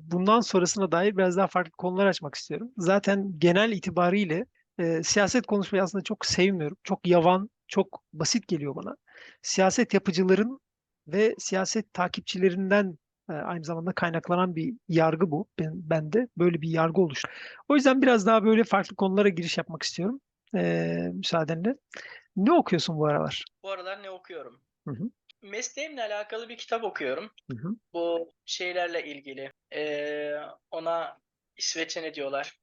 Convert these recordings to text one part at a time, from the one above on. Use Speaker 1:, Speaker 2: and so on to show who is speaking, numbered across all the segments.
Speaker 1: Bundan sonrasına dair biraz daha farklı konular açmak istiyorum. Zaten genel itibariyle eee, siyaset konuşmayı aslında çok sevmiyorum. Çok yavan, çok basit geliyor bana. Siyaset yapıcıların ve siyaset takipçilerinden eee, aynı zamanda kaynaklanan bir yargı bu. Ben, bende böyle bir yargı oluştu. O yüzden biraz daha böyle farklı konulara giriş yapmak istiyorum. Eee müsaadenle. Ne okuyorsun bu aralar?
Speaker 2: Bu aralar ne okuyorum?
Speaker 1: Hı hı.
Speaker 2: Mesleğimle alakalı bir kitap okuyorum.
Speaker 1: Hı hı.
Speaker 2: Bu şeylerle ilgili. Ee, ona İsveççe ne diyorlar?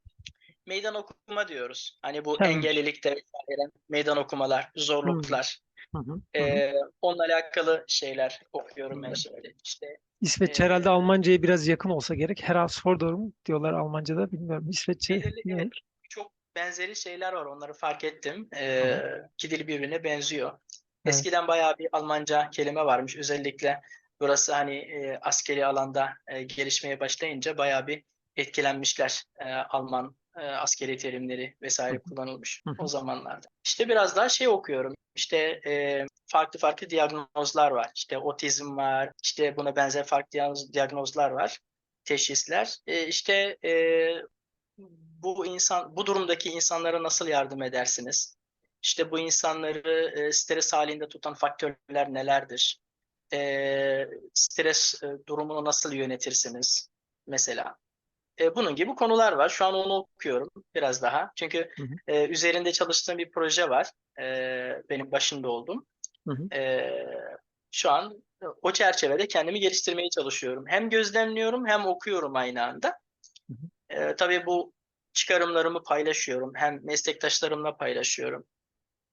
Speaker 2: Meydan okuma diyoruz. Hani bu
Speaker 1: Tamam.
Speaker 2: engellilikte vesaire meydan okumalar, zorluklar.
Speaker 1: Hı hı. Hı hı.
Speaker 2: Ee, onunla alakalı şeyler okuyorum ben şimdi. İşte
Speaker 1: İsveç
Speaker 2: Ee,
Speaker 1: herhalde Almanca'ya biraz yakın olsa gerek. Herausforderung mu diyorlar Almanca'da bilmiyorum. İsveççe
Speaker 2: evet, çok benzeri şeyler var. Onları fark ettim. Ee, iki dil birbirine benziyor. Eskiden bayağı bir Almanca kelime varmış. Özellikle burası hani e, askeri alanda e, gelişmeye başlayınca bayağı bir etkilenmişler e, Alman e, askeri terimleri vesaire kullanılmış o zamanlarda. İşte biraz daha şey okuyorum. İşte e, farklı farklı diyagnozlar var. İşte otizm var. İşte buna benzer farklı diagnoz- diyagnozlar var. Teşhisler. E, işte e, bu insan bu durumdaki insanlara nasıl yardım edersiniz? İşte bu insanları e, stres halinde tutan faktörler nelerdir? E, stres e, durumunu nasıl yönetirsiniz mesela? E, bunun gibi konular var. Şu an onu okuyorum biraz daha. Çünkü
Speaker 1: Hı hı.
Speaker 2: e, üzerinde çalıştığım bir proje var. E, benim başında olduğum.
Speaker 1: Hı hı.
Speaker 2: E, şu an o çerçevede kendimi geliştirmeye çalışıyorum. Hem gözlemliyorum hem okuyorum aynı anda.
Speaker 1: Hı
Speaker 2: E, tabii bu çıkarımlarımı paylaşıyorum. Hem meslektaşlarımla paylaşıyorum.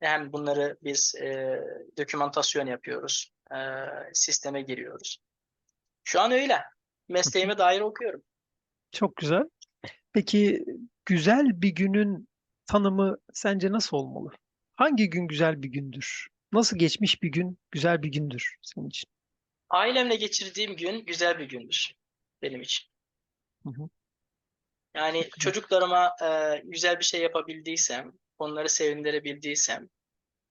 Speaker 2: Hem bunları biz e, dokümantasyon yapıyoruz. E, sisteme giriyoruz. Şu an öyle. Mesleğime dair okuyorum.
Speaker 1: Çok güzel. Peki güzel bir günün tanımı sence nasıl olmalı? Hangi gün güzel bir gündür? Nasıl geçmiş bir gün güzel bir gündür senin için?
Speaker 2: Ailemle geçirdiğim gün güzel bir gündür benim için.
Speaker 1: Hı hı.
Speaker 2: Yani çocuklarıma e, güzel bir şey yapabildiysem, onları sevindirebildiysem,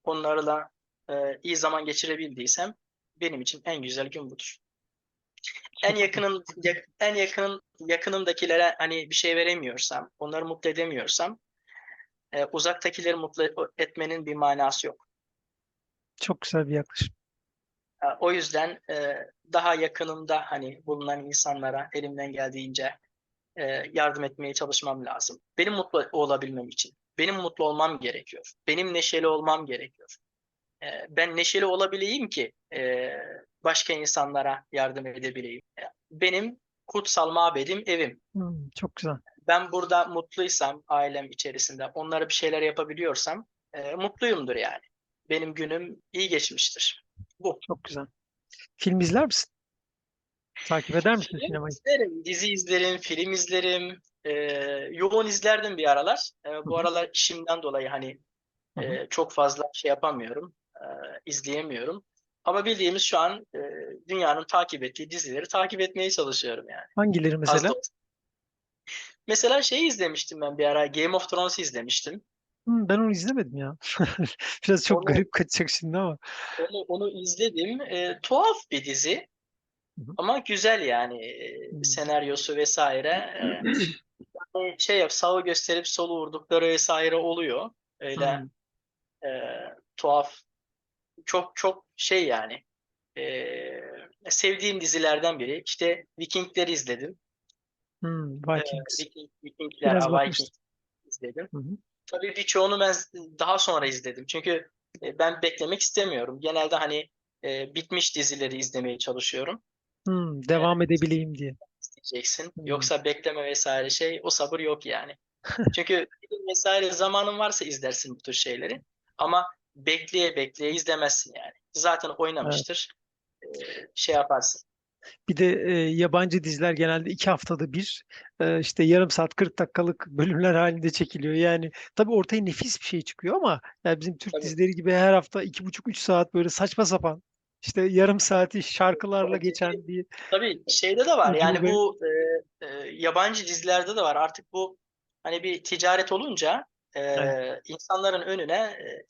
Speaker 2: onlarla e, iyi zaman geçirebildiysem benim için en güzel gün budur. En yakının yak- en yakının yakınımdakilere hani bir şey veremiyorsam, onları mutlu edemiyorsam, e, uzaktakileri mutlu etmenin bir manası yok.
Speaker 1: Çok güzel bir yaklaşım.
Speaker 2: E, O yüzden e, daha yakınımda hani bulunan insanlara elimden geldiğince e, yardım etmeye çalışmam lazım. Benim mutlu olabilmem için. Benim mutlu olmam gerekiyor. Benim neşeli olmam gerekiyor. E, Ben neşeli olabileyim ki e, başka insanlara yardım edebileyim. Benim kutsal mabedim evim.
Speaker 1: Hmm, çok güzel.
Speaker 2: Ben burada mutluysam ailem içerisinde onlara bir şeyler yapabiliyorsam e, mutluyumdur yani. Benim günüm iyi geçmiştir. Bu.
Speaker 1: Çok güzel. Film izler misin? Takip eder misin
Speaker 2: Film
Speaker 1: sinemayı?
Speaker 2: izlerim, dizi izlerim, film izlerim. Ee, yoğun izlerdim bir aralar.
Speaker 1: Hı
Speaker 2: bu aralar işimden dolayı hani e, çok fazla şey yapamıyorum, e, izleyemiyorum. Ama bildiğimiz şu an e, dünyanın takip ettiği dizileri takip etmeye çalışıyorum yani.
Speaker 1: Hangileri mesela?
Speaker 2: Mesela şeyi izlemiştim ben bir ara, Game of Thrones'u izlemiştim.
Speaker 1: Ben onu izlemedim ya. Biraz çok
Speaker 2: Onu
Speaker 1: garip kaçacak şimdi ama.
Speaker 2: onu, onu izledim. E, tuhaf bir dizi
Speaker 1: Hı hı.
Speaker 2: ama güzel yani e, senaryosu vesaire. E, şey yap sağı gösterip solu vurdukları vesaire oluyor. Öyle
Speaker 1: Hmm.
Speaker 2: e, tuhaf çok çok şey yani e, sevdiğim dizilerden biri. İşte Vikingleri izledim.
Speaker 1: Hmm,
Speaker 2: E,
Speaker 1: Vikings.
Speaker 2: Viking, Vikingler,
Speaker 1: Biraz
Speaker 2: A
Speaker 1: bakmıştım.
Speaker 2: Viking izledim.
Speaker 1: Hı hı.
Speaker 2: Tabii birçoğunu ben daha sonra izledim. Çünkü e, ben beklemek istemiyorum. Genelde hani e, bitmiş dizileri izlemeye çalışıyorum.
Speaker 1: Hmm,
Speaker 2: E,
Speaker 1: devam edebileyim diye. Hmm.
Speaker 2: Yoksa bekleme vesaire şey o sabır yok yani. Çünkü vesaire zamanın varsa izlersin bu tür şeyleri. Ama bekleye bekleye izlemezsin yani. Zaten
Speaker 1: Evet.
Speaker 2: oynamıştır. Ee, şey yaparsın.
Speaker 1: Bir de e, yabancı diziler genelde iki haftada bir e, işte yarım saat 40 dakikalık bölümler halinde çekiliyor. Yani tabii ortaya nefis bir şey çıkıyor ama yani bizim Türk
Speaker 2: Tabii.
Speaker 1: dizileri gibi her hafta iki buçuk üç saat böyle saçma sapan işte yarım saati şarkılarla geçen bir
Speaker 2: tabii şeyde de var. Yani bu e, e, yabancı dizilerde de var. Artık bu hani bir ticaret olunca e,
Speaker 1: Evet.
Speaker 2: insanların önüne e,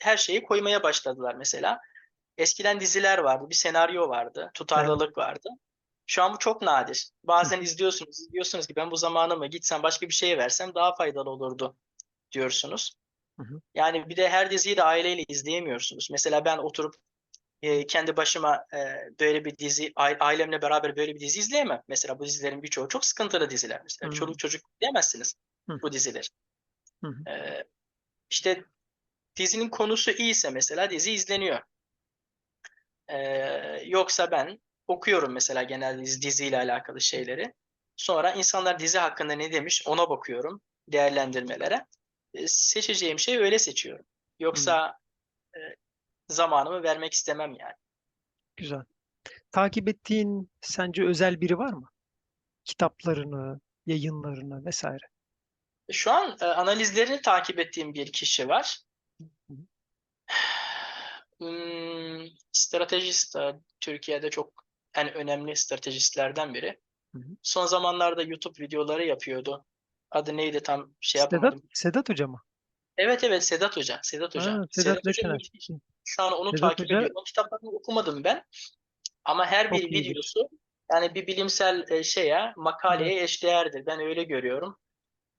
Speaker 2: her şeyi koymaya başladılar mesela. Eskiden diziler vardı, bir senaryo vardı,
Speaker 1: Evet.
Speaker 2: tutarlılık vardı. Şu an bu çok nadir. Bazen izliyorsunuz, izliyorsunuz ki ben bu zamanımı gitsem başka bir şeye versem daha faydalı olurdu diyorsunuz.
Speaker 1: Hı hı.
Speaker 2: Yani bir de her diziyi de aileyle izleyemiyorsunuz. Mesela ben oturup e, kendi başıma e, böyle bir dizi, ailemle beraber böyle bir dizi izleyemem. Mesela bu dizilerin birçoğu çok sıkıntılı diziler. Mesela
Speaker 1: Hı.
Speaker 2: çoluk çocuk diyemezsiniz bu diziler.
Speaker 1: Hı hı.
Speaker 2: E, işte dizinin konusu iyiyse mesela dizi izleniyor. E, yoksa ben okuyorum mesela genelde dizi- diziyle alakalı şeyleri. Sonra insanlar dizi hakkında ne demiş ona bakıyorum değerlendirmelere. E, seçeceğim şey öyle seçiyorum. Yoksa e, zamanımı vermek istemem yani.
Speaker 1: Güzel. Takip ettiğin sence özel biri var mı? Kitaplarını, yayınlarını vesaire.
Speaker 2: Şu an e, analizlerini takip ettiğim bir kişi var.
Speaker 1: Hı.
Speaker 2: Hmm, stratejist Türkiye'de çok en önemli stratejistlerden biri.
Speaker 1: Hı hı.
Speaker 2: Son zamanlarda YouTube videoları yapıyordu. Adı neydi tam şey
Speaker 1: Sedat,
Speaker 2: yapamadım.
Speaker 1: Sedat Hoca mı?
Speaker 2: Evet evet Sedat Hoca. Sedat Hoca.
Speaker 1: Ha, Sedat
Speaker 2: Hoca
Speaker 1: Leşener.
Speaker 2: müthiş. Şu an onu
Speaker 1: Sedat
Speaker 2: takip
Speaker 1: Hoca-
Speaker 2: ediyorum. O kitaplarını okumadım ben. Ama her
Speaker 1: Çok
Speaker 2: bir
Speaker 1: iyidir.
Speaker 2: videosu yani bir bilimsel e, şeye, makaleye eşdeğerdir. Ben öyle görüyorum.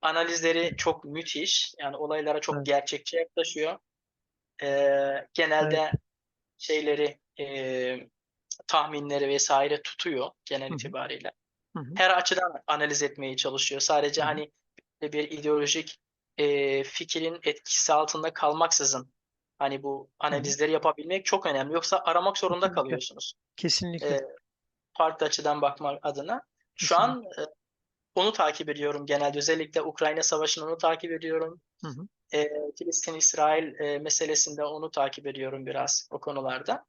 Speaker 2: Analizleri çok müthiş. Yani olaylara çok
Speaker 1: Evet.
Speaker 2: gerçekçi yaklaşıyor. Ee, genelde şeyleri, e, tahminleri vesaire tutuyor genel
Speaker 1: Hı hı.
Speaker 2: itibariyle.
Speaker 1: Hı hı.
Speaker 2: Her açıdan analiz etmeye çalışıyor. Sadece
Speaker 1: Hı hı.
Speaker 2: hani bir ideolojik e, fikrin etkisi altında kalmaksızın hani bu analizleri yapabilmek çok önemli. Yoksa aramak zorunda
Speaker 1: Kesinlikle.
Speaker 2: kalıyorsunuz.
Speaker 1: Kesinlikle.
Speaker 2: E, farklı açıdan bakmak adına. Şu an e, onu takip ediyorum genelde. Özellikle Ukrayna Savaşı'nı onu takip ediyorum.
Speaker 1: Hı hı.
Speaker 2: E, Filistin-İsrail e, meselesinde onu takip ediyorum biraz o konularda.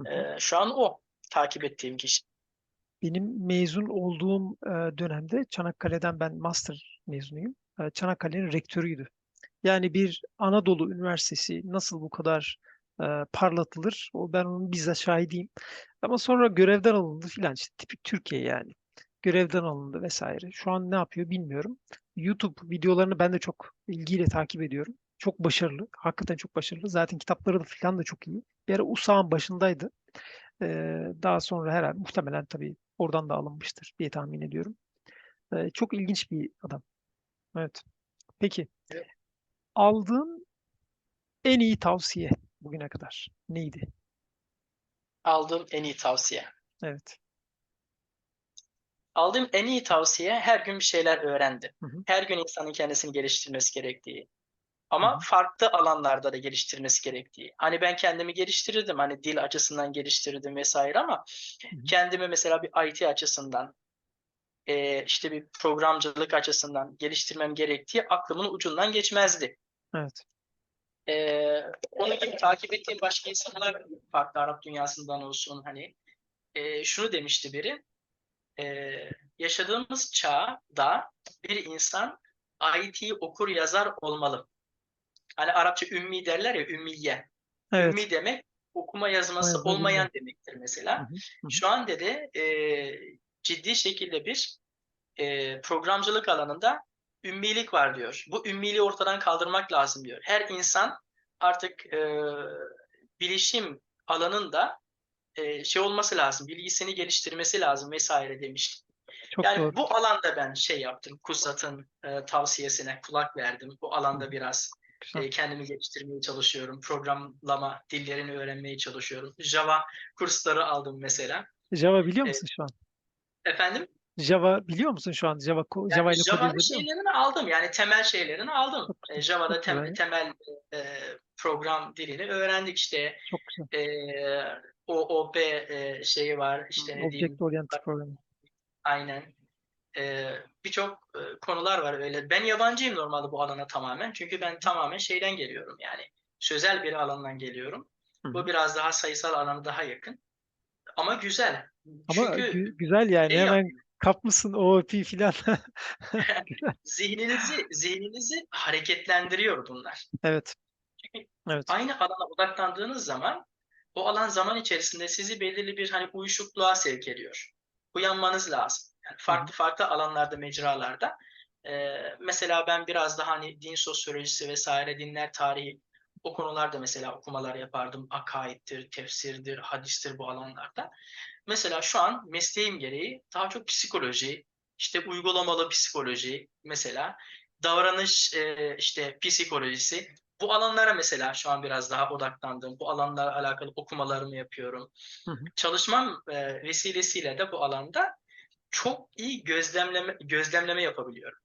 Speaker 1: Hı hı.
Speaker 2: E, şu an o takip ettiğim kişi.
Speaker 1: Benim mezun olduğum e, dönemde Çanakkale'den ben master mezunuyum. E, Çanakkale'nin rektörüydü. Yani bir Anadolu Üniversitesi nasıl bu kadar e, parlatılır? O ben onun bizzat şahidiyim. Ama sonra görevden alındı filan işte tipik Türkiye yani. Görevden alındı vesaire. Şu an ne yapıyor bilmiyorum. YouTube videolarını ben de çok ilgiyle takip ediyorum. Çok başarılı. Hakikaten çok başarılı. Zaten kitapları da filan da çok iyi. Bir ara USA'nın başındaydı. Ee, daha sonra herhalde muhtemelen tabii oradan da alınmıştır diye tahmin ediyorum. Ee, çok ilginç bir adam. Evet. Peki.
Speaker 2: Evet.
Speaker 1: Aldığın en iyi tavsiye bugüne kadar neydi?
Speaker 2: Aldığım en iyi tavsiye.
Speaker 1: Evet.
Speaker 2: Aldığım en iyi tavsiye her gün bir şeyler öğrendim.
Speaker 1: Hı hı.
Speaker 2: Her gün insanın kendisini geliştirmesi gerektiği. Ama
Speaker 1: Hı hı.
Speaker 2: farklı alanlarda da geliştirmesi gerektiği. Hani ben kendimi geliştirdim. Hani dil açısından geliştirdim vesaire ama
Speaker 1: Hı hı.
Speaker 2: kendimi mesela bir IT açısından e, işte bir programcılık açısından geliştirmem gerektiği aklımın ucundan geçmezdi.
Speaker 1: Evet.
Speaker 2: Ee, onun gibi takip ettiğim başka insanlar farklı Arap dünyasından olsun hani e, şunu demişti biri e, yaşadığımız çağda bir insan IT okur yazar olmalı. Hani Arapça ümmi derler ya ümmiye.
Speaker 1: Evet.
Speaker 2: Ümmi demek okuma yazması
Speaker 1: Yazma
Speaker 2: olmayan demektir mesela.
Speaker 1: Hı hı.
Speaker 2: Şu an dedi e, ciddi şekilde bir e, programcılık alanında ümmilik var diyor. Bu ümmiliği ortadan kaldırmak lazım diyor. Her insan artık e, bilişim alanında e, şey olması lazım, bilgisini geliştirmesi lazım vesaire demiş.
Speaker 1: Çok
Speaker 2: Yani
Speaker 1: doğru.
Speaker 2: bu alanda ben şey yaptım, Kusat'ın e, tavsiyesine kulak verdim. Bu alanda biraz
Speaker 1: Güzel.
Speaker 2: e, kendimi geliştirmeye çalışıyorum. Programlama dillerini öğrenmeye çalışıyorum. Java kursları aldım mesela.
Speaker 1: Java biliyor
Speaker 2: e,
Speaker 1: musun şu an?
Speaker 2: Efendim?
Speaker 1: Java biliyor musun şu an? Java, ko- Java
Speaker 2: Yani
Speaker 1: ile
Speaker 2: Java'nın şeylerini aldım. Yani temel şeylerini aldım. E. Java'da tem-
Speaker 1: güzel.
Speaker 2: temel e, program dilini öğrendik. İşte
Speaker 1: Çok güzel.
Speaker 2: e, OOP e, şeyi var. İşte ne diyeyim.
Speaker 1: Object Oriented Programming.
Speaker 2: Aynen. E, Birçok e, konular var öyle. Ben yabancıyım normalde bu alana tamamen. Çünkü ben tamamen şeyden geliyorum. Yani sözel bir alandan geliyorum.
Speaker 1: Hı.
Speaker 2: Bu biraz daha sayısal alana daha yakın. Ama güzel.
Speaker 1: Ama
Speaker 2: Çünkü
Speaker 1: gü- güzel yani
Speaker 2: şey
Speaker 1: hemen
Speaker 2: yapıyor.
Speaker 1: kapmışsın OOP filan.
Speaker 2: zihninizi zihninizi hareketlendiriyor bunlar.
Speaker 1: Evet. Evet.
Speaker 2: aynı alana odaklandığınız zaman o alan zaman içerisinde sizi belirli bir hani uyuşukluğa sevk ediyor. Uyanmanız lazım. Yani farklı farklı alanlarda, mecralarda. Ee, mesela ben biraz daha hani din sosyolojisi vesaire, dinler tarihi o konularda mesela okumalar yapardım. Akaiddir, tefsirdir, hadistir bu alanlarda. mesela şu an mesleğim gereği daha çok psikoloji, işte uygulamalı psikoloji mesela, davranış e, işte psikolojisi. Bu alanlara mesela şu an biraz daha odaklandım. Bu alanlarla alakalı okumalarımı yapıyorum.
Speaker 1: Hı hı.
Speaker 2: Çalışmam e, vesilesiyle de bu alanda çok iyi gözlemleme gözlemleme yapabiliyorum.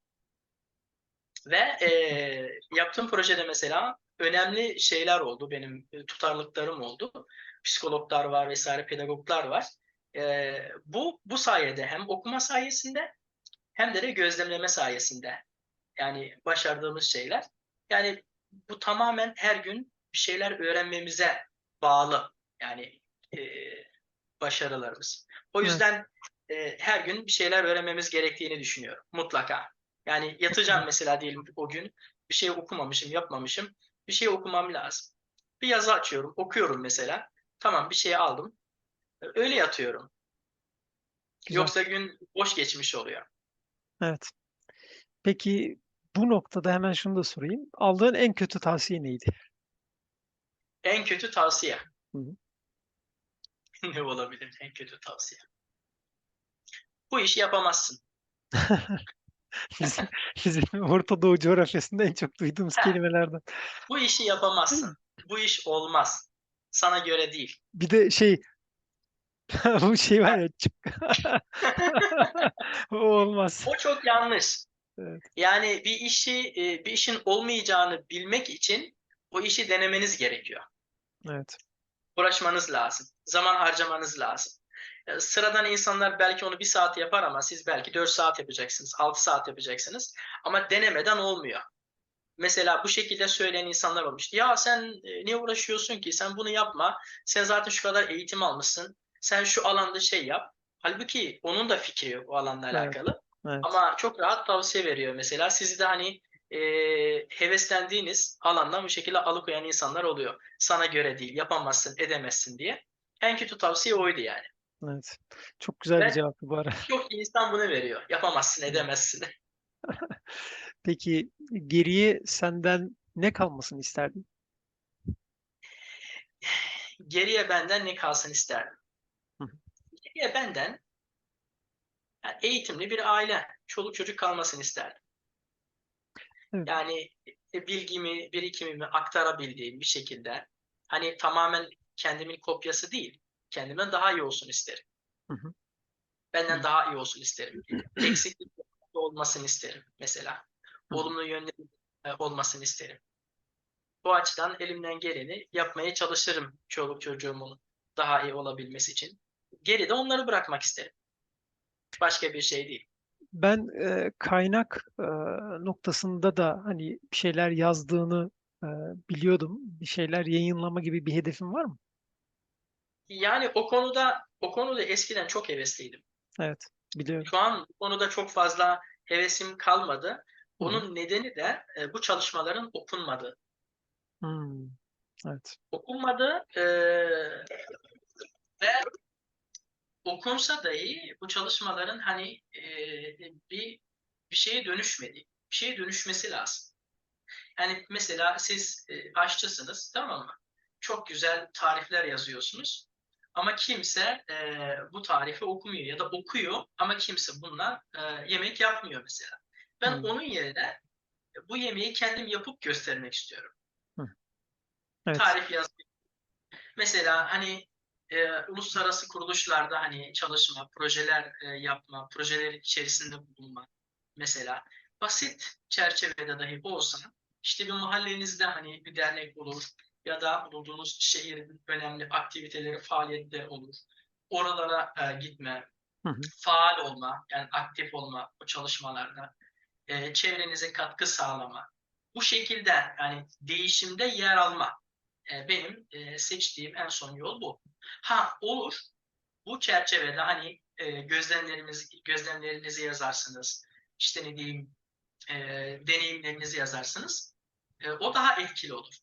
Speaker 2: Ve e, yaptığım projede mesela önemli şeyler oldu. Benim e, tutarlılıklarım oldu. Psikologlar var vesaire, pedagoglar var. E, bu bu sayede hem okuma sayesinde hem de, de gözlemleme sayesinde yani başardığımız şeyler. Yani bu tamamen her gün bir şeyler öğrenmemize bağlı. Yani e, başarılarımız. O
Speaker 1: Evet.
Speaker 2: yüzden e, her gün bir şeyler öğrenmemiz gerektiğini düşünüyorum. Mutlaka. Yani yatacağım mesela diyelim o gün bir şey okumamışım, yapmamışım. Bir şey okumam lazım. Bir yazı açıyorum, okuyorum mesela. Tamam bir şey aldım. Öyle yatıyorum.
Speaker 1: Güzel.
Speaker 2: Yoksa gün boş geçmiş oluyor.
Speaker 1: Evet. Peki bu noktada hemen şunu da sorayım. Aldığın en kötü tavsiye neydi?
Speaker 2: En kötü tavsiye.
Speaker 1: Hı hı.
Speaker 2: ne olabilir en kötü tavsiye? Bu işi yapamazsın.
Speaker 1: Bizim, bizim Orta Doğu coğrafyasında en çok duyduğumuz
Speaker 2: Heh.
Speaker 1: kelimelerden.
Speaker 2: Bu işi yapamazsın. Bu iş olmaz. Sana göre değil.
Speaker 1: Bir de şey bu şey var ya çık. O olmaz.
Speaker 2: O çok yanlış.
Speaker 1: Evet.
Speaker 2: Yani bir işi e, bir işin olmayacağını bilmek için o işi denemeniz gerekiyor.
Speaker 1: Evet.
Speaker 2: Uğraşmanız lazım. Zaman harcamanız lazım. E, Sıradan insanlar belki onu bir saat yapar ama siz belki 4 saat yapacaksınız, 6 saat yapacaksınız. Ama denemeden olmuyor. Mesela bu şekilde söyleyen insanlar olmuş. Ya sen niye uğraşıyorsun ki? Sen bunu yapma. Sen zaten şu kadar eğitim almışsın. Sen şu alanda şey yap. Halbuki onun da fikri yok o alanla
Speaker 1: Evet.
Speaker 2: alakalı.
Speaker 1: Evet.
Speaker 2: Ama çok rahat tavsiye veriyor mesela. Sizi de hani e, heveslendiğiniz alandan bu şekilde alıkoyan insanlar oluyor. Sana göre değil, yapamazsın, edemezsin diye. En kötü tavsiye oydu yani.
Speaker 1: Evet. Çok güzel bir
Speaker 2: Ve-
Speaker 1: cevaptı bu ara.
Speaker 2: Çok insan bunu veriyor. Yapamazsın, edemezsin.
Speaker 1: Peki geriye senden ne kalmasını isterdin?
Speaker 2: Geriye benden ne kalsın isterdim?
Speaker 1: Hı.
Speaker 2: Geriye benden yani eğitimli bir aile, çoluk çocuk kalmasını isterdim.
Speaker 1: Evet.
Speaker 2: Yani e, bilgimi, birikimimi aktarabildiğim bir şekilde hani tamamen kendimin kopyası değil, kendimden daha iyi olsun isterim.
Speaker 1: Hı hı.
Speaker 2: Benden
Speaker 1: Hı.
Speaker 2: daha iyi olsun isterim. Eksiklik olmasını isterim mesela. Olumlu yönleri e, olmasını isterim. Bu açıdan elimden geleni yapmaya çalışırım çoluk çocuğumun daha iyi olabilmesi için. Geride onları bırakmak isterim. Başka bir şey değil.
Speaker 1: Ben e, kaynak e, noktasında da hani bir şeyler yazdığını e, biliyordum. Bir şeyler yayınlama gibi bir hedefin var mı?
Speaker 2: Yani o konuda o konuda eskiden çok hevesliydim.
Speaker 1: Evet, biliyorum.
Speaker 2: Şu an bu konuda çok fazla hevesim kalmadı. Onun nedeni de e, bu çalışmaların okunmadığı.
Speaker 1: Hmm, Evet.
Speaker 2: Okunmadı e, ve okunsa dahi bu çalışmaların hani e, bir bir şeye dönüşmedi. Bir şeye dönüşmesi lazım. Yani mesela siz e, aşçısınız tamam mı? Çok güzel tarifler yazıyorsunuz. Ama kimse e, bu tarifi okumuyor ya da okuyor ama kimse bununla e, yemek yapmıyor mesela. Ben
Speaker 1: Hmm.
Speaker 2: onun yerine bu yemeği kendim yapıp göstermek istiyorum.
Speaker 1: Evet.
Speaker 2: Tarif yazmak. Mesela hani e, uluslararası kuruluşlarda hani çalışma, projeler e, yapma, projeler içerisinde bulunma. Mesela basit çerçevede dahi olsa işte bir mahallenizde hani bir dernek olur ya da bulunduğunuz şehrin önemli aktiviteleri, faaliyetleri olur. Oralara e, gitme,
Speaker 1: Hı hı.
Speaker 2: faal olma, yani aktif olma o çalışmalarda, e, çevrenize katkı sağlama. Bu şekilde yani değişimde yer alma. E, benim e, seçtiğim en son yol bu. Ha olur. Bu çerçevede hani e, gözlemlerimizi gözlemlerinizi yazarsınız. İşte ne diyeyim e, deneyimlerinizi yazarsınız. E, o daha etkili olur.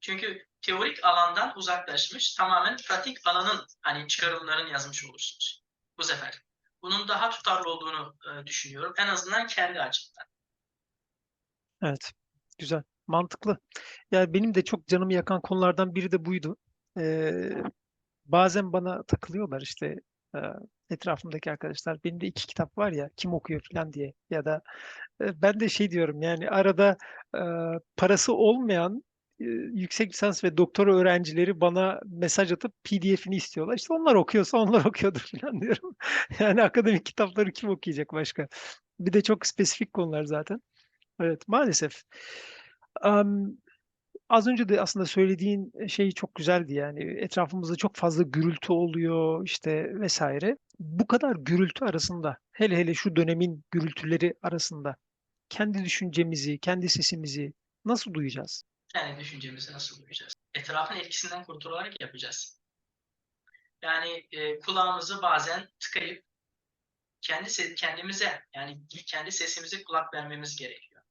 Speaker 2: Çünkü teorik alandan uzaklaşmış, tamamen pratik alanın hani çıkarımlarını yazmış olursunuz bu sefer. Bunun daha tutarlı olduğunu e, düşünüyorum. En azından kendi açımdan.
Speaker 1: Evet. Güzel. Mantıklı. Yani benim de çok canımı yakan konulardan biri de buydu. Ee, bazen bana takılıyorlar işte Eee, etrafımdaki arkadaşlar benim de 2 kitap var ya kim okuyor filan diye ya da, ben de şey diyorum yani arada, parası olmayan, yüksek lisans ve doktora öğrencileri bana mesaj atıp PDF'ini istiyorlar. İşte onlar okuyorsa onlar okuyordur filan diyorum. Yani akademik kitapları kim okuyacak başka? Bir de çok spesifik konular zaten. Evet, maalesef. Emm, az önce de aslında söylediğin, şey çok güzeldi yani etrafımızda çok fazla gürültü oluyor işte vs. Bu kadar gürültü arasında, hele hele şu dönemin gürültüleri arasında kendi düşüncemizi, kendi sesimizi nasıl duyacağız?
Speaker 2: Kendi düşüncemizi nasıl duyacağız? Etrafın etkisinden kurtularak yapacağız. Yani, eee, kulağımızı bazen tıkayıp kendi kendimize, yani kendi sesimize kulak vermemiz gerekiyor.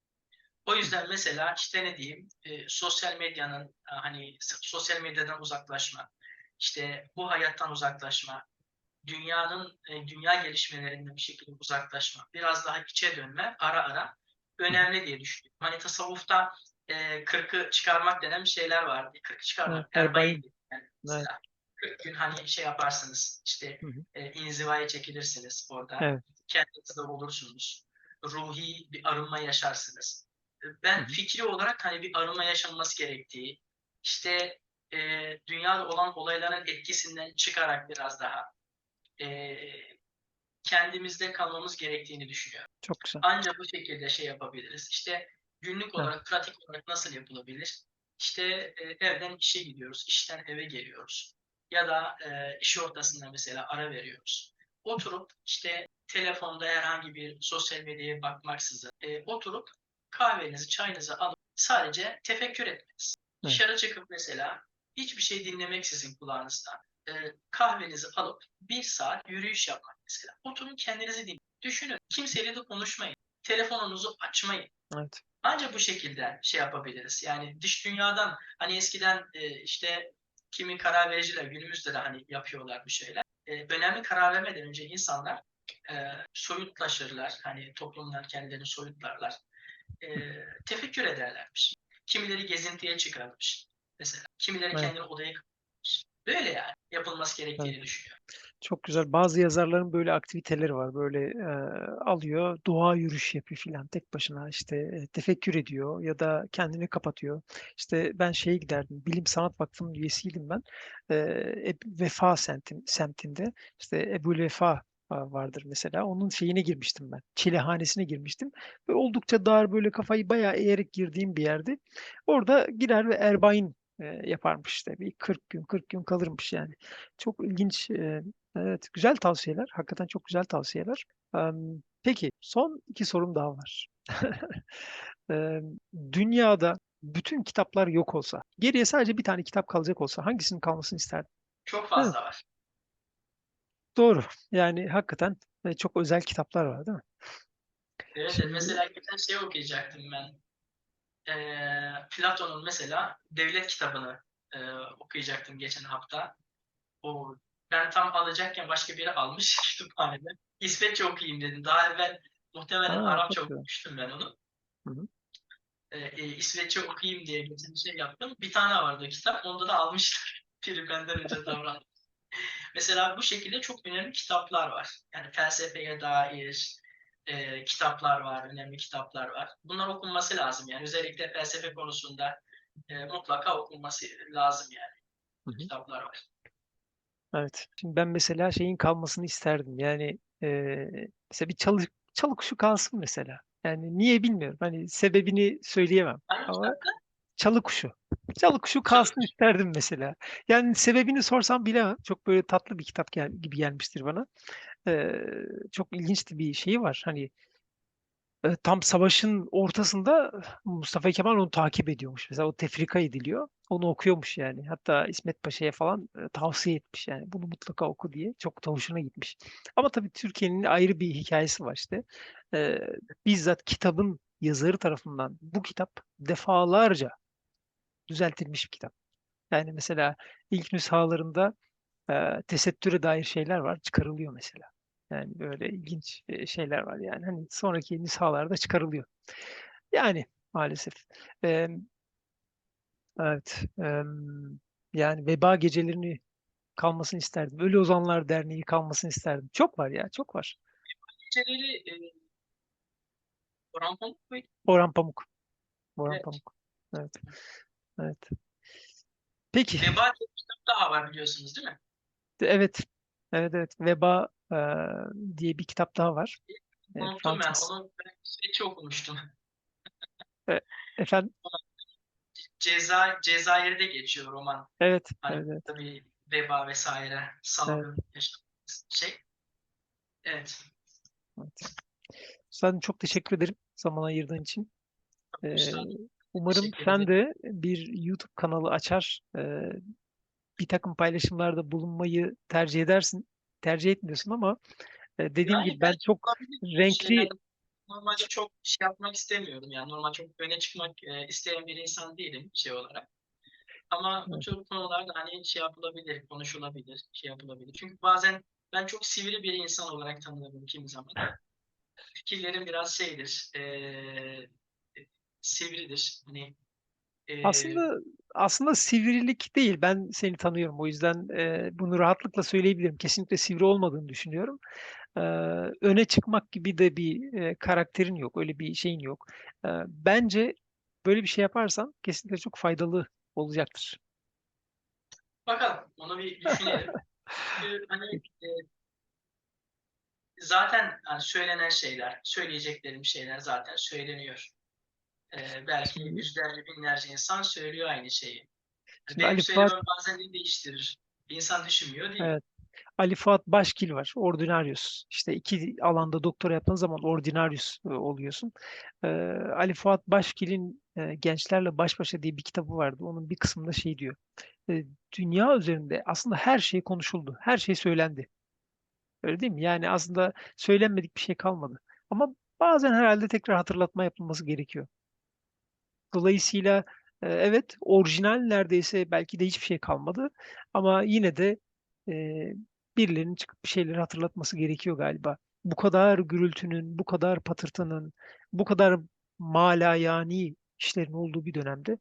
Speaker 2: O yüzden mesela, işte, ne diyeyim, eee, sosyal medyanın, aaa, hani, sosyal medyadan uzaklaşma, işte, bu hayattan uzaklaşma, dünyanın, eee, dünya gelişmelerinden bir şekilde uzaklaşma, biraz daha içe dönme ara ara önemli diye düşünüyorum. Hani, tasavvufta, eee, kırkı çıkarmak denen bir şeyler vardı. Kırkı
Speaker 1: Evet,
Speaker 2: çıkarmak,
Speaker 1: erbain.
Speaker 2: erbain yani
Speaker 1: Evet.
Speaker 2: mesela. 40 gün, hani, şey yaparsınız, işte,
Speaker 1: Hı hı.
Speaker 2: eee, inzivaya çekilirsiniz orada.
Speaker 1: Evet.
Speaker 2: Kendinizde olursunuz. Ruhi bir arınma yaşarsınız.
Speaker 1: Hı
Speaker 2: ben
Speaker 1: hı.
Speaker 2: fikri olarak, hani, bir arınma yaşanması gerektiği, işte, eee, dünyada olan olayların etkisinden çıkarak biraz daha, eee, kendimizde kalmamız gerektiğini düşünüyorum.
Speaker 1: Çok güzel.
Speaker 2: Ancak bu şekilde şey yapabiliriz. İşte, günlük olarak, pratik olarak nasıl yapılabilir? İşte, eee, evden işe gidiyoruz, işten eve geliyoruz ya da, eee, iş ortasında mesela ara veriyoruz. Oturup, işte, telefonda herhangi bir sosyal medyaya bakmaksızın, eee, oturup kahvenizi, çayınızı alıp sadece tefekkür etmeniz.
Speaker 1: Evet.
Speaker 2: Dışarı çıkıp mesela hiçbir şey dinlemeksizin kulağınızda, eee, kahvenizi alıp 1 saat yürüyüş yapmak mesela. Oturun kendinizi dinleyin. Düşünün, kimseyle de konuşmayın. Telefonunuzu açmayın.
Speaker 1: Evet.
Speaker 2: Ancak bu şekilde şey yapabiliriz. Yani dış dünyadan, hani, eskiden, eee, işte, kimi karar vericiler günümüzde de, hani, yapıyorlar bir şeyler. Eee, önemli karar vermeden önce insanlar, eee, soyutlaşırlar. Hani, toplumdan kendilerini soyutlarlar. Eee, tefekkür ederlermiş. Kimileri gezintiye çıkarmış mesela. Kimileri
Speaker 1: Evet.
Speaker 2: kendini odaya. Böyle yani yapılması
Speaker 1: Evet.
Speaker 2: gerektiğini düşünüyorum.
Speaker 1: Çok güzel. Bazı yazarların böyle aktiviteleri var. Böyle, eee, alıyor, doğa yürüyüşü yapıyor filan tek başına. İşte, eee, tefekkür ediyor ya da kendini kapatıyor. İşte, ben şeye giderdim, Bilim Sanat Vakfı'nın üyesiydim ben. Eb Vefa semtin semtinde, işte, Ebu'l-Vefa, aaa, vardır mesela. Onun şeyine girmiştim ben, çilehanesine girmiştim ve oldukça dar, böyle kafayı bayağı eğerek girdiğim bir yerdi. Orada girer ve erbain, eee, yaparmış işte. Bir 40 gün, 40 gün kalırmış yani. Çok ilginç, eee, evet, güzel tavsiyeler. Hakikaten çok güzel tavsiyeler. Emm, peki son 2 sorum daha var. Emm, dünyada bütün kitaplar yok olsa, geriye sadece 1 tane kitap kalacak olsa hangisinin kalmasını isterdin?
Speaker 2: Çok
Speaker 1: Evet.
Speaker 2: fazla var.
Speaker 1: Doğru. Yani hakikaten, çok özel kitaplar var, değil mi?
Speaker 2: Evet, evet.
Speaker 1: Şimdi
Speaker 2: Mesela geçen şey okuyacaktım ben. Eee, Platon'un mesela Devlet kitabını, eee, okuyacaktım geçen hafta. O ben tam alacakken başka biri almış kütüphanede. İsveççe okuyayım dedim. Daha evvel muhtemelen
Speaker 1: A!
Speaker 2: Arapça
Speaker 1: Çok
Speaker 2: okumuştum ben onu.
Speaker 1: Hı hı.
Speaker 2: Eee, eee, İsveççe okuyayım diye geçen şey yaptım. 1 tane vardı kitap. Onda da almışlar. Biri benden önce davrandı. Mesela bu şekilde çok önemli kitaplar var. Yani felsefeye dair, eee, kitaplar var, önemli kitaplar var. Bunlar okunması lazım yani. Özellikle felsefe konusunda, eee, mutlaka okunması lazım yani.
Speaker 1: Hı hı.
Speaker 2: Kitaplar var.
Speaker 1: Evet. Şimdi ben mesela şeyin kalmasını isterdim. Yani, eee, mesela bir çalı Çalıkuşu kalsın mesela. Yani niye bilmiyorum. Hani sebebini söyleyemem
Speaker 2: Hangi
Speaker 1: ama
Speaker 2: kitaptı?
Speaker 1: Çalıkuşu. Çalıkuşu kalsın
Speaker 2: Çalıkuş.
Speaker 1: isterdim mesela. Yani sebebini sorsam bilemem. Çok böyle tatlı bir kitap gel gibi gelmiştir bana. Çok ilginç bir şeyi var. Hani tam savaşın ortasında Mustafa Kemal onu takip ediyormuş. Mesela o tefrika ediliyor. Onu okuyormuş yani. Hatta İsmet Paşa'ya falan, tavsiye etmiş yani. Bunu mutlaka oku diye. Çok da gitmiş. Ama tabii Türkiye'nin ayrı bir hikâyesi var işte. Bizzat kitabın yazarı tarafından bu kitap defalarca düzeltilmiş bir kitap. Yani mesela ilk nüshalarında, eee, tesettüre dair şeyler var, çıkarılıyor mesela. Yani böyle ilginç, şeyler var yani. Hani sonraki nüshalarda çıkarılıyor. Yani maalesef. Emm Evet. Emm, yani veba gecelerini kalmasını isterdim. Ölü Ozanlar Derneği kalmasını isterdim. Çok var ya, çok var.
Speaker 2: Geceleri e, Orhan Pamuk muydu?
Speaker 1: Orhan Pamuk. Orhan
Speaker 2: Evet.
Speaker 1: Pamuk. Evet. Evet. Peki.
Speaker 2: Veba daha var biliyorsunuz değil mi?
Speaker 1: Evet. Evet evet. Veba e, diye bir kitap daha var. E,
Speaker 2: Unuttum ben.
Speaker 1: Fransız.
Speaker 2: Onu ben İsveççe okumuştum.
Speaker 1: Efendim?
Speaker 2: Ceza, Cezayir'de geçiyor roman.
Speaker 1: Evet.
Speaker 2: Hani
Speaker 1: Evet. evet.
Speaker 2: tabii veba vesaire salgın yaşadığımız şey. Evet.
Speaker 1: evet. Üstadım çok teşekkür ederim zaman ayırdığın için. Ee, umarım sen de bir YouTube kanalı açar, e, bir takım paylaşımlarda bulunmayı tercih edersin. Tercih etmiyorsun ama e, dediğim
Speaker 2: Yani
Speaker 1: gibi ben çok renkli
Speaker 2: Şeyler- normalde çok şey yapmak istemiyorum yani normal çok öne çıkmak e, isteyen bir insan değilim şey olarak. Ama bu
Speaker 1: Evet.
Speaker 2: tür konularda hani şey yapılabilir, konuşulabilir, şey yapılabilir. Çünkü bazen ben çok sivri bir insan olarak tanınırım kimi zaman. Fikirlerim biraz şeydir, e, sivridir. Hani e,
Speaker 1: aslında aslında sivrilik değil. Ben seni tanıyorum. O yüzden e, bunu rahatlıkla söyleyebilirim. Kesinlikle sivri olmadığını düşünüyorum. Ee, öne çıkmak gibi de bir e, karakterin yok. Öyle bir şeyin yok. Ee, bence böyle bir şey yaparsan kesinlikle çok faydalı olacaktır.
Speaker 2: Bakalım onu bir düşünelim. Çünkü hani e, zaten hani söylenen şeyler, söyleyeceklerim şeyler zaten söyleniyor. E, belki yüzlerce binlerce insan söylüyor aynı şeyi. Benim
Speaker 1: Ali
Speaker 2: söylemem
Speaker 1: Fuat-
Speaker 2: bazen de değiştirir. İnsan düşünmüyor değil.
Speaker 1: Evet. Ali Fuat Başkil var. Ordinarius. İşte iki alanda doktora yaptığın zaman ordinarius e, oluyorsun. Ee, Ali Fuat Başkil'in e, Gençlerle Baş Başa diye bir kitabı vardı. Onun bir kısmında şey diyor. E, dünya üzerinde aslında her şey konuşuldu. Her şey söylendi. Öyle değil mi? Yani aslında söylenmedik bir şey kalmadı. Ama bazen herhalde tekrar hatırlatma yapılması gerekiyor. Dolayısıyla e, evet orijinal neredeyse belki de hiçbir şey kalmadı. Ama yine de e, birilerinin çıkıp bir şeyleri hatırlatması gerekiyor galiba. Bu kadar gürültünün, bu kadar patırtının, bu kadar malayani işlerin olduğu bir dönemde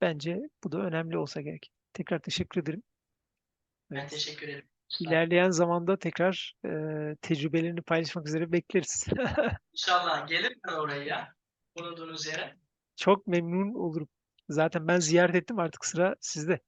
Speaker 1: bence bu da önemli olsa gerek. Tekrar teşekkür ederim.
Speaker 2: Ben teşekkür ederim.
Speaker 1: İlerleyen zamanda tekrar e, tecrübelerini paylaşmak üzere bekleriz.
Speaker 2: İnşallah gelir ben oraya bulunduğunuz yere.
Speaker 1: Çok memnun olurum. Zaten ben ziyaret ettim artık sıra sizde.